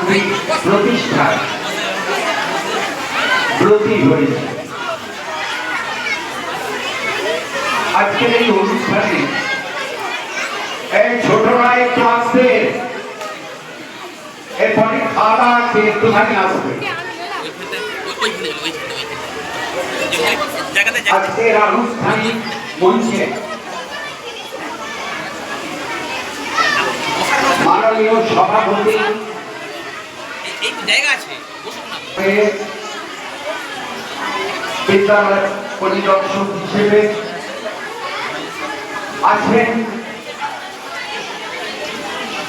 প্রতিষ্ঠার ব্রতী ধরেছে আজকের এই অনুষ্ঠানে এই ছোটরা একটু আসবে এরপরে খাওয়া খেয়ে একটুখানি আসবে। আজকের আনুষ্ঠানিক মঞ্চে মাননীয় সভাপতি এই পরিদর্শক হিসেবে আছেন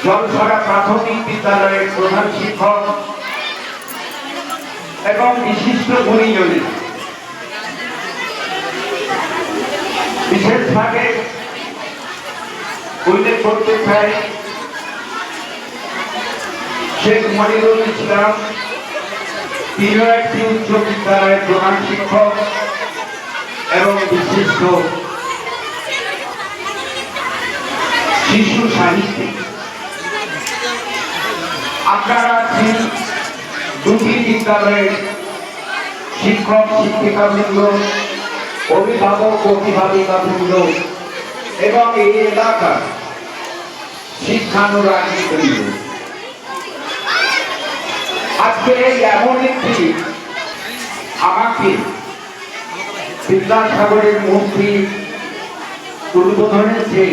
জলছড়া প্রাথমিক বিদ্যালয়ের প্রধান শিক্ষক এবং বিশিষ্ট গুণীজনী। বিশেষভাবে উল্লেখ করতে চাই শেখ মনিরুল ইসলাম তিনিও একটি উচ্চ বিদ্যালয়ের প্রধান শিক্ষক এবং বিশিষ্ট শিশু সাহিত্যিক। আপনারা আছেন দুটি বিদ্যালয়ের শিক্ষক শিক্ষিকা শিক্ষিকাবৃন্দ, অভিভাবক অভিভাবিকাবৃন্দ এবং এই এলাকার শিক্ষানুরাগী বৃন্দ। আজকে এমন একটি আমাকে বিদ্যাসাগরের মূর্তি উদ্বোধনের যে